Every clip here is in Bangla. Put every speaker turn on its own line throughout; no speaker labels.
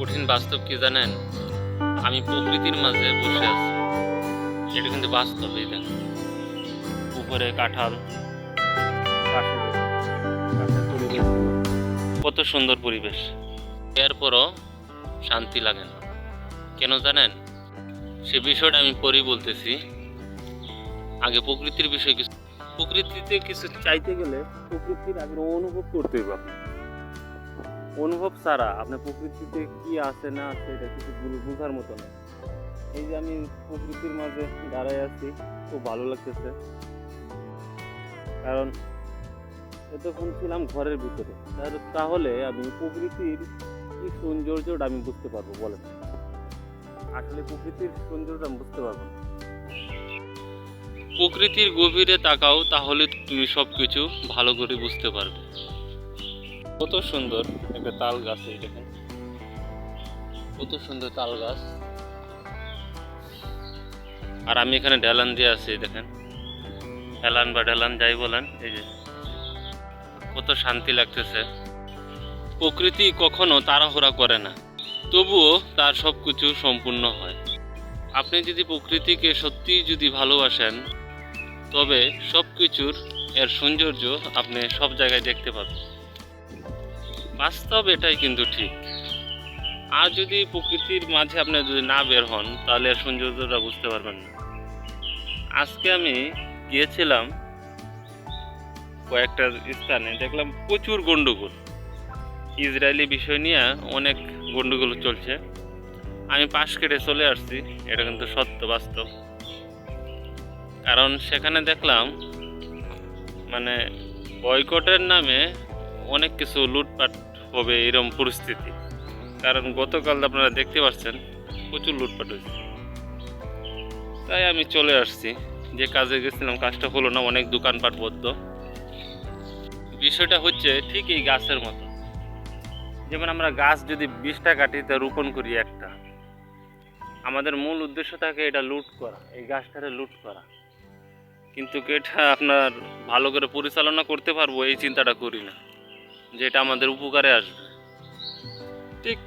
কঠিন বাস্তব কি জানেন? আমি প্রকৃতির মাঝে বসে আছি। এটা কিন্তু বাস্তব এই দেখেন উপরে কাঁঠাল। কত সুন্দর পরিবেশ। এরপরও শান্তি লাগে না। কেন জানেন? সে বিষয়টা আমি পরেই বলতেছি। আগে প্রকৃতির বিষয় কিছু প্রকৃতিতে কিছু চাইতে গেলে প্রকৃতির আগে অনুভব করতে আপনি। অনুভব ছাড়া আপনার প্রকৃতিতে কি আছে, না আছে, এটা কিছু বোঝার মতো না। এই যে আমি প্রকৃতির মাঝে দাঁড়ায় আছি, খুব ভালো লাগতেছে। কারণ এতক্ষণ ছিলাম ঘরের ভিতরে। তার- তাহলে আমি প্রকৃতির কি সৌন্দর্যটা আমি বুঝতে পারব, বলেন। আসলে প্রকৃতির সৌন্দর্যটা আমি বুঝতে পারব প্রকৃতির গভীরে তাকাও, তাহলে তুমি সবকিছু ভালো করে বুঝতে পারবে। কত সুন্দর একটা তাল গাছ এই দেখেন। কত সুন্দর তাল গাছ। আর আমি এখানে ঢেলান দিয়ে আছি দেখেন। হেলান বা ঢেলান যাই বলেন এই যে। কত শান্তি লাগতেছে। প্রকৃতি কখনো তাড়াহুড়া করে না তবুও তার সব কিছু সম্পূর্ণ হয়। আপনি যদি প্রকৃতিকে সত্যি যদি ভালোবাসেন তবে সব কিছুর এর সৌন্দর্য আপনি সব জায়গায় দেখতে পাবেন। বাস্তব এটাই কিন্তু ঠিক। আর যদি প্রকৃতির মাঝে আপনি যদি না বের হন, তাহলে সৌন্দর্যটা বুঝতে পারবেন না। আজকে আমি গিয়েছিলাম কয়েকটা স্থানে, দেখলাম প্রচুর গন্ডগোল। ইসরায়েলি বিষয় নিয়ে অনেক গন্ডগোল চলছে। আমি পাশ কেটে চলে আসছি, এটা কিন্তু সত্য বাস্তব। কারণ সেখানে দেখলাম মানে বয়কটের নামে অনেক কিছু লুটপাট হবে এরকম পরিস্থিতি। কারণ গতকাল আপনারা দেখতে পাচ্ছেন, প্রচুর লুটপাট হয়েছে। তাই আমি চলে আসছি। যে কাজে গেছিলাম, কাজটা হলো না, অনেক দোকানপাট বদ্ধ। বিষয়টা হচ্ছে ঠিক এই গাছের মতো। যেমন আমরা গাছ যদি বিশটা কাটি তা রোপণ করি একটা, আমাদের মূল উদ্দেশ্য থাকে এটা লুট করা, এই গাছটারে লুট করা। কিন্তু এটা আপনার ভালো করে পরিচালনা করতে পারব, এই চিন্তাটা করি না। যে এটা আমাদের উপকারে আসবে। ঠিক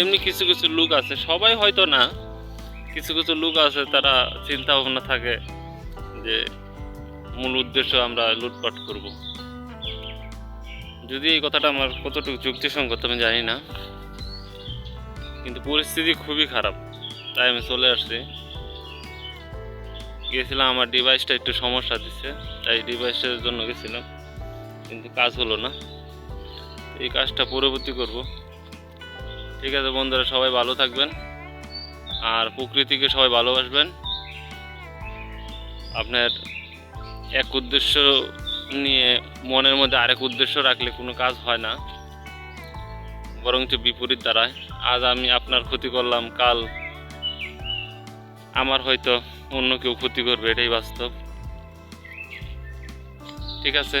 এমনি কিছু কিছু লোক আছে, সবাই হয়তো না, কিছু কিছু লোক আছে তারা চিন্তা ভাবনা থাকে যে মূল উদ্দেশ্য আমরা লুটপাট করব। যদি এই কথাটা আমার কতটুকু যুক্তিসঙ্গত আমি জানি না, কিন্তু পরিস্থিতি খুবই খারাপ। তাই আমি চলে আসছি। গেছিলাম, আমার ডিভাইসটা একটু সমস্যা দিচ্ছে, তাই ডিভাইসের জন্য গেছিলাম। কিন্তু কাজ হলো না। এই কাজটা পরবর্তী করব। ঠিক আছে বন্ধুরা, সবাই ভালো থাকবেন আর প্রকৃতিকে সবাই ভালোবাসবেন। আপনার এক উদ্দেশ্য নিয়ে মনের মধ্যে আরেক উদ্দেশ্য রাখলে কোনো কাজ হয় না, বরঞ্চ বিপরীত দাঁড়ায় আজ আমি আপনার ক্ষতি করলাম, কাল আমার হয়তো অন্য কেউ ক্ষতি করবে, এটাই বাস্তব। ঠিক আছে?